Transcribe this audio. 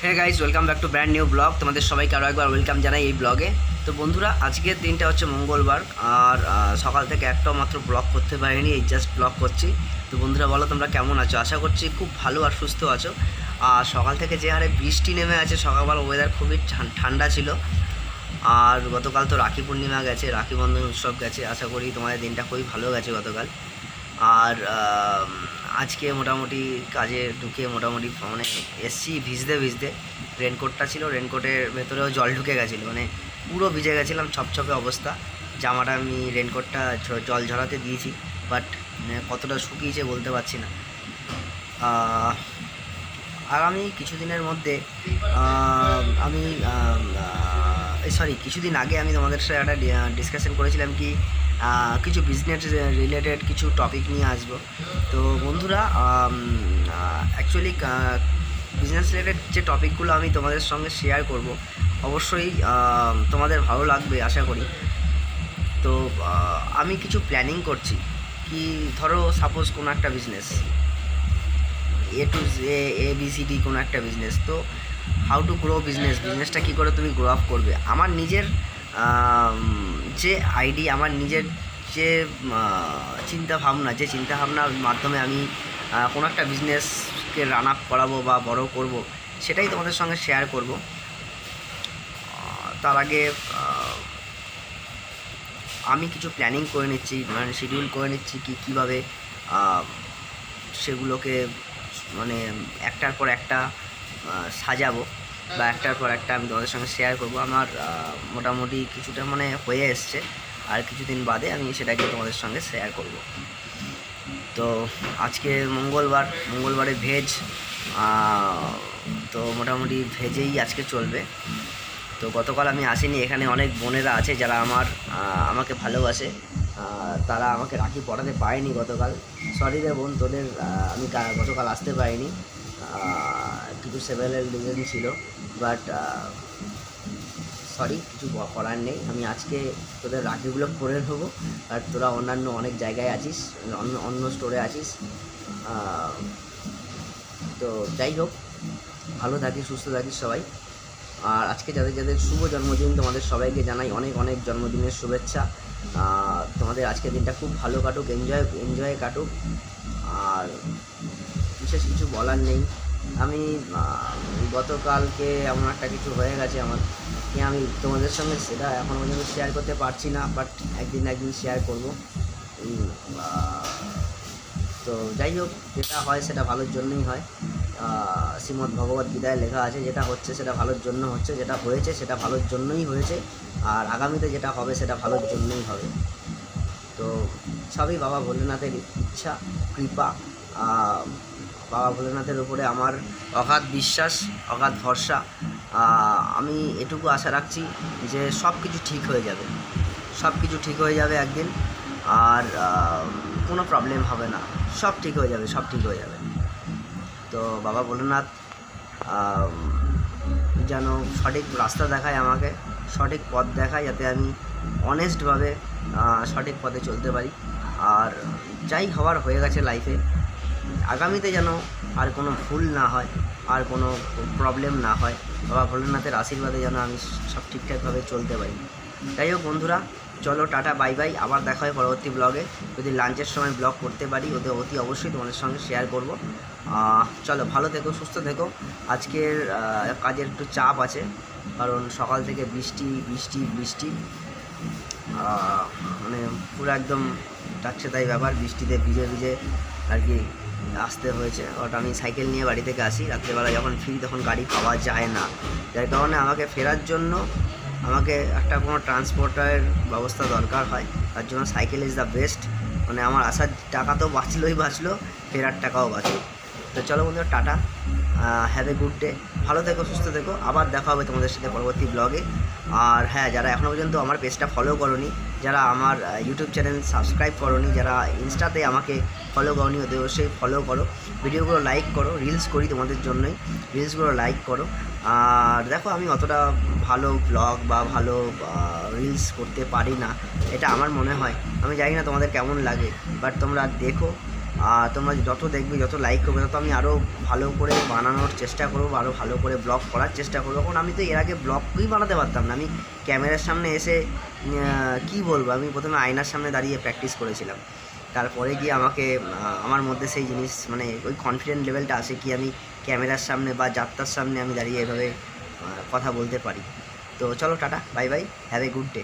হ্যাঁ guys welcome back to brand new blog তোমাদের সবাইকে আরও একবার ওয়েলকাম জানাই এই ব্লগে তো বন্ধুরা, আজকের দিনটা হচ্ছে মঙ্গলবার, আর সকাল থেকে একটাও মাত্র ব্লগ করতে পারিনি, এই জাস্ট ব্লগ করছি। তো বন্ধুরা, বলো তোমরা কেমন আছো? আশা করছি খুব ভালো আর সুস্থ আছো। আর সকাল থেকে যে হারে বৃষ্টি নেমে আছে, সকালবেলা ওয়েদার খুবই ঠান- ঠান্ডা ছিল। আর গতকাল তো রাখি পূর্ণিমা গেছে, রাখি বন্ধন উৎসব গেছে। আশা করি তোমাদের দিনটা খুবই ভালো গেছে গতকাল। আর আজকে মোটামুটি কাজে ঢুকে মোটামুটি মানে এসছি ভিজতে ভিজতে। রেনকোটটা ছিল রেনকোটের ভেতরেও জল ঢুকে গেছিল মানে পুরো ভিজে গেছিলাম ছপছপে অবস্থা। জামাটা আমি রেনকোটটা জল ঝরাতে দিয়েছি বাট কতটা শুকিয়েছে বলতে পারছি না। আগামী কিছুদিনের মধ্যে আমি সরি কিছুদিন আগে আমি তোমাদের সাথে একটা ডিসকাশন করেছিলাম কি কিছু বিজনেস রিলেটেড কিছু টপিক নিয়ে আসব। তো বন্ধুরা অ্যাকচুয়ালি বিজনেস রিলেটেড যে টপিকগুলো আমি তোমাদের সঙ্গে শেয়ার করব, অবশ্যই তোমাদের ভালো লাগবে, আশা করি। তো আমি কিছু প্ল্যানিং করছি কি, ধরো সাপোজ কোনো একটা business A to A A B C D কোনো একটা বিজনেস তো হাউ টু গ্রো বিজনেস, বিজনেসটা কী করে তুমি গ্রো আপ করবে? আমার নিজের যে আইডি, আমার নিজের যে চিন্তা ভাবনা যে চিন্তা ভাবনার মাধ্যমে আমি কোনো একটা বিজনেসকে রান আপ করাবো বা বড় করব, সেটাই তোমাদের সঙ্গে শেয়ার করব। তার আগে আমি কিছু প্ল্যানিং করে নিচ্ছি মানে শিডিউল করে নিচ্ছি কি কীভাবে সেগুলোকে মানে একটার পর একটা সাজাবো বা একটার পর একটা আমি তোমাদের সঙ্গে শেয়ার করব। আমার মোটামুটি কিছুটা মানে হয়ে এসছে। আর কিছুদিন বাদে আমি সেটাকে তোমাদের সঙ্গে শেয়ার করব। তো আজকে মঙ্গলবার, মঙ্গলবারে ভেজ তো মোটামুটি ভেজেই আজকে চলবে। তো গতকাল আমি আসিনি, এখানে অনেক বোনেরা আছে যারা আমার আমাকে ভালোবাসে। তারা আমাকে রাখি পড়াতে পারেনি গতকাল। সরি রে বোন, তোদের আমি গতকাল আসতে পারিনি। কিছু সেভেরাল রিজন ছিল বাট সরি কিছু করার নেই। আমি আজকে তোদের রাখিগুলো পরে নেব, আর তোরা অন্যান্য অনেক জায়গায় আছিস, অন্য অন্য স্টোরে আছিস। তো যাই হোক, ভালো থাকিস, সুস্থ থাকিস সবাই। আর আজকে যাদের যাদের শুভ জন্মদিন, তোমাদের সবাইকে জানাই অনেক অনেক জন্মদিনের শুভেচ্ছা। তোমাদের আজকের দিনটা খুব ভালো কাটুক এনজয় এনজয় কাটুক। আর বিশেষ কিছু বলার নেই। আমি গতকালকে এমন একটা কিছু হয়ে গেছে আমার, কি আমি তোমাদের সঙ্গে সেটা এখন পর্যন্ত শেয়ার করতে পারছি না বাট একদিন একদিন শেয়ার করব। তো যাই হোক, যেটা হয় সেটা ভালোর জন্যই হয়। শ্রীমদ্ ভগবত গীতায় লেখা আছে, যেটা হচ্ছে সেটা ভালোর জন্য হচ্ছে, যেটা হয়েছে সেটা ভালোর জন্যই হয়েছে, আর আগামীতে যেটা হবে সেটা ভালোর জন্যই হবে। তো সবই বাবা ভোলেনাথের ইচ্ছা, কৃপা বাবা ভোলেনাথের উপরে আমার অগাধ বিশ্বাস, অগাধ ভরসা। আমি এটুকু আশা রাখছি যে সব কিছু ঠিক হয়ে যাবে। সব কিছু ঠিক হয়ে যাবে একদিন। আর কোনো প্রবলেম হবে না। সব ঠিক হয়ে যাবে, সব ঠিক হয়ে যাবে। তো বাবা ভোলেনাথ যেন সঠিক রাস্তা দেখায় আমাকে, সঠিক পথ দেখায় যাতে আমি অনেস্টভাবে সঠিক পথে চলতে পারি। আর যাই হওয়ার হয়ে গেছে লাইফে আগামীতে যেন আর কোনো ভুল না হয়, আর কোনো প্রবলেম না হয়, বাবা ভোলেনাথের আশীর্বাদে যেন আমি সব ঠিকঠাকভাবে চলতে পারি। যাই হোক বন্ধুরা, চলো টাটা বাই বাই আবার দেখা হয় পরবর্তী ব্লগে যদি লাঞ্চের সময় ব্লগ করতে পারি ওদের অতি অবশ্যই তোমাদের সঙ্গে শেয়ার করব। চলো ভালো থেকো, সুস্থ থেকো। আজকের কাজের একটু চাপ আছে, কারণ সকাল থেকে বৃষ্টি বৃষ্টি বৃষ্টি। মানে পুরো একদম যাচ্ছে তাই ব্যাপার, বৃষ্টিতে ভিজে ভিজে আর কি আসতে হয়েছে। ওটা আমি সাইকেল নিয়ে বাড়ি থেকে আসি রাত্রেবেলা যখন ফিরি তখন গাড়ি পাওয়া যায় না। যার কারণে আমাকে ফেরার জন্য আমাকে একটা কোনো ট্রান্সপোর্টের ব্যবস্থা দরকার হয়। তার জন্য সাইকেল ইজ দ্য বেস্ট মানে আমার আসার টাকা তো বাঁচলোই বাঁচলো, ফেরার টাকাও বাঁচলো। তো চলো বন্ধু tata. Have a good day ভালো থেকো, সুস্থ থেকো। আবার দেখা হবে তোমাদের সাথে পরবর্তী ব্লগে আর হ্যাঁ যারা এখনও পর্যন্ত আমার পেজটা ফলো করনি, যারা আমার ইউটিউব চ্যানেল সাবস্ক্রাইব করনি, যারা ইনস্টাতে আমাকে ফলো করনি ওদের অবশ্যই ফলো করো। ভিডিওগুলো লাইক করো রিলস করি তোমাদের জন্যই। রিলসগুলো লাইক করো। আর দেখো, আমি অতটা ভালো ব্লগ বা ভালো রিলস করতে পারি না। এটা আমার মনে হয়। আমি জানি না তোমাদের কেমন লাগে বাট তোমরা দেখো তোমরা যত দেখবে, যত লাইক করবে, তত আমি আরও ভালো করে বানানোর চেষ্টা করব আরও ভালো করে ব্লগ করার চেষ্টা করব। কারণ আমি তো এর আগে ব্লগই বানাতে পারতাম না। আমি ক্যামেরার সামনে এসে কি বলব? আমি প্রথমে আয়নার সামনে দাঁড়িয়ে প্র্যাকটিস করেছিলাম। তারপরে গিয়ে আমাকে আমার মধ্যে সেই জিনিস মানে ওই কনফিডেন্ট লেভেলটা আসে কি আমি ক্যামেরার সামনে বা যাত্রার সামনে আমি দাঁড়িয়ে এভাবে কথা বলতে পারি। তো চলো tata bye bye have a good day